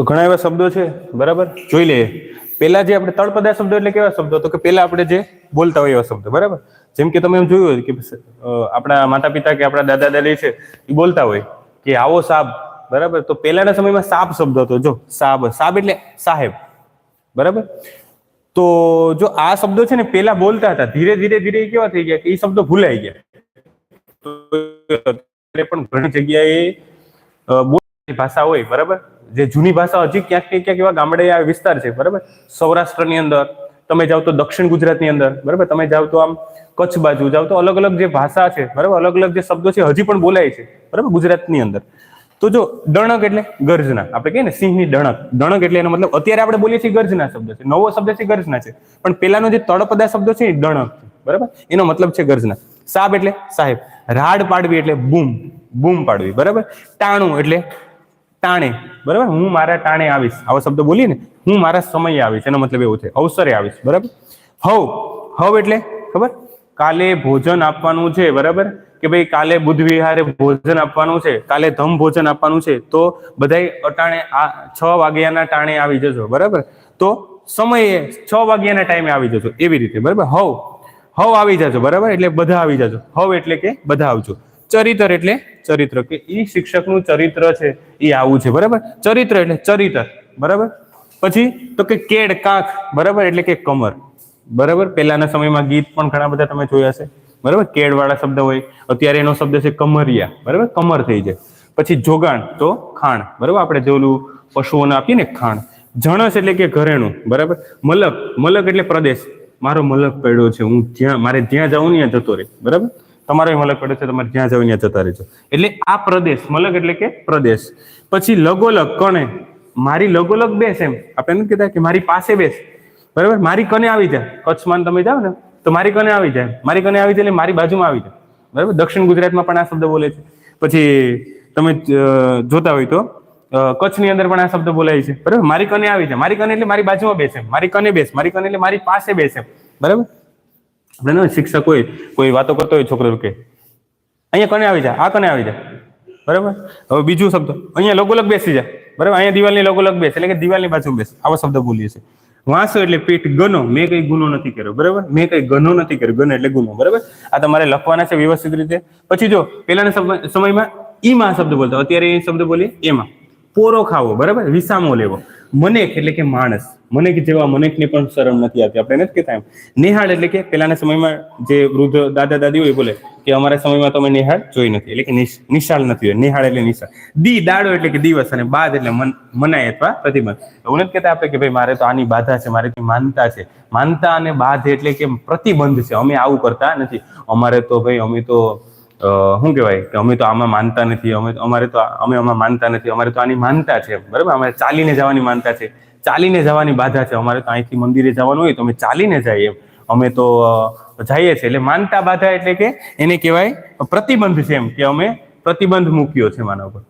તો ઘણા એવા શબ્દો છે, બરાબર? જોઈ લઈએ. પેલા જે આપણે તળપદા શબ્દો એટલે કેવા શબ્દો? તો કે પેલા આપણે જે બોલતા હોય એવા શબ્દો, બરાબર? જેમ કે તમે એમ જોયું કે આપણા માતા પિતા કે આપણા દાદા દાદી છે, એ બોલતા હોય કે, આવો સાબ બરાબર? તો પહેલાના સમયમાં સાપ શબ્દ હતો, જો, સાબ સાબ એટલે સાહેબ, બરાબર? તો જો આ શબ્દો છે ને પેલા બોલતા હતા, ધીરે ધીરે ધીરે કેવા થઈ ગયા કે એ શબ્દો ભૂલાઈ ગયા. પણ ઘણી જગ્યાએ બોલતી ભાષા હોય, બરાબર? જે જૂની ભાષા હજી ક્યાંક ને ક્યાંક એવા ગામડે વિસ્તાર છે, બરાબર? સૌરાષ્ટ્રની અંદર, તમે જાઓ તો દક્ષિણ ગુજરાતની અંદર, બરાબર? તમે જાઓ તો આમ કચ્છ બાજુ, જાઓ તો અલગ અલગ જે ભાષા છે, બરાબર? અલગ અલગ જે શબ્દો છે, હજી પણ બોલાય છે, બરાબર? ગુજરાતની અંદર. તો જો દણક એટલે ગર્જના, આપણે કહીએ ને, સિંહની દણક. દણક એટલે એનો મતલબ અત્યારે આપણે બોલીએ છીએ ગર્જના શબ્દ છે, નવો શબ્દ છે, ગર્જના છે. પણ પેલાનો જે તળપદા શબ્દ છે, એ દણક બરાબર? એનો મતલબ છે ગર્જના. સાબ એટલે સાહેબ, રાડ પાડવી એટલે બૂમ બૂમ પાડવી, બરાબર? ટાણું એટલે ટાણે. બરાબર? હું મારા ટાણે આવીશ. આવો શબ્દ બોલીએ ને હું મારા સમયે આવીશ. એનો મતલબ એવો છે. અવસરે આવીશ. બરાબર? હવ. હવ એટલે? ખબર? કાલે ભોજન આપવાનું છે, બરાબર? કે ભાઈ કાલે બુદ્ધ વિહારે ભોજન આપવાનું છે, કાલે ધમ ભોજન આપવાનું છે, તો બધાય અટાણે આ છ વાગ્યાના ટાણે આવી જજો, બરાબર? તો સમયે છ વાગ્યાના ટાઈમે આવી જજો, એવી રીતે, બરાબર? હવ. હવ આવી જજો, બરાબર? એટલે બધા આવી જજો. હવ એટલે કે બધા આવજો. ચરિત્ર એટલે ચરિત્ર, કે ઈ શિક્ષકનું ચરિત્ર છે એ આવું છે, બરાબર? ચરિત્ર એટલે ચરિત્ર, બરાબર? પછી તો કે કેડ કાંખ, બરાબર? એટલે કે કમર, બરાબર? પહેલાના સમયમાં ગીત પણ ઘણા બધા તમે જોયા છે બરાબર? કેડ વાળા શબ્દ હોય, અત્યારે એનો શબ્દ છે કમરિયા, બરાબર? કમર થઈ જાય. પછી જોગાણ, તો ખાણ, બરાબર? આપણે જે પશુઓને આપીએ ને ખાણ, જણસ એટલે કે ઘરેણું, બરાબર? મલક મલક એટલે પ્રદેશ. મારો મલક પડ્યો છે, હું જ્યાં, મારે જ્યાં જાઉં ત્યાં જતો રહે, બરાબર? તમારો મલક પડે છે, તમારે જ્યાં જવું ત્યાં જતા રહેજો. એટલે આ પ્રદેશ, મલક એટલે કે પ્રદેશ. પછી લગોલગ કણે. મારી લગોલગ બેસ એમ. આપણે નથી કહેતા કે મારી પાસે બેસ. બરાબર? મારી કને આવી જાય. કચ્છમાં તમે જાઓ ને, તો મારી કને આવી જાય. મારી કને આવી જાય એટલે મારી બાજુમાં આવી જાય. બરાબર? દક્ષિણ ગુજરાતમાં પણ આ શબ્દ બોલે છે. પછી તમે જોતા હોય તો કચ્છની અંદર પણ આ શબ્દ બોલાય છે. બરાબર? મારી કને આવી જાય. મારી કને એટલે મારી બાજુમાં બેસે મારી કને બેસ. મારી કને એટલે મારી પાસે બેસે બરાબર? આપણે ને શિક્ષક હોય, કોઈ વાતો કરતો હોય છોકરો કે, અહીંયા કને આવી જાય આ કને આવી જા, બરાબર? હવે બીજું શબ્દ, અહીંયા લગોલગ બેસી જા, બરાબર? અહીંયા દિવાલની લગોલગ બેસ, એટલે કે દિવાલની બાજુ બેસ, આવો શબ્દ બોલીએ છીએ. વાંસો એટલે પેટ ગનો, મેં કઈ ગુનો નથી કર્યો, બરાબર? મેં કઈ ગનો નથી કર્યો, ગનો એટલે ગુનો, બરાબર? આ તમારે લખવાના છે વ્યવસ્થિત રીતે. પછી જો પેલાના સમય- સમયમાં ઈમાં શબ્દ બોલતો, અત્યારે એ શબ્દ બોલીએ, એમાં. પોરો ખાવો, બરાબર? વિસામો લેવો. મનેક એટલે કે માણસ. મનેક જેવા મનેકને પણ શરમ નથી આવતી. આપણે નથી કહેતા એમ. નિહાળ એટલે કે પેલાના સમયમાં જે વૃદ્ધ દાદા દાદી હોય બોલે કે અમારા સમયમાં તમે નિહાળ જોઈ નથી. એટલે કે નિશાળ નથી હોય. નિહાળ એટલે નિશાળ. દી, દાડો એટલે કે દિવસ અને બાદ એટલે મન, મનાય અથવા પ્રતિબંધ. એવું નથી કહેતા આપણે કે ભાઈ મારે તો આની બાધા છે, મારે માનતા છે. માનતા અને બાધ એટલે કે પ્રતિબંધ છે. અમે આવું કરતા નથી. અમારે તો ભાઈ અમે તો શું કહેવાય કે અમે તો આમાં માનતા નથી, અમે અમારે તો અમે આમાં માનતા નથી, અમારે તો આની માનતા છે, બરાબર? અમારે ચાલીને જવાની માનતા છે, ચાલીને જવાની બાધા છે, અમારે તો અહીંથી મંદિરે જવાનું હોય તો અમે ચાલીને જઈએ અમે તો જઈએ છીએ, એટલે માનતા બાધા એટલે કે એને કહેવાય પ્રતિબંધ છે એમ, કે અમે પ્રતિબંધ મૂક્યો છે માના પર.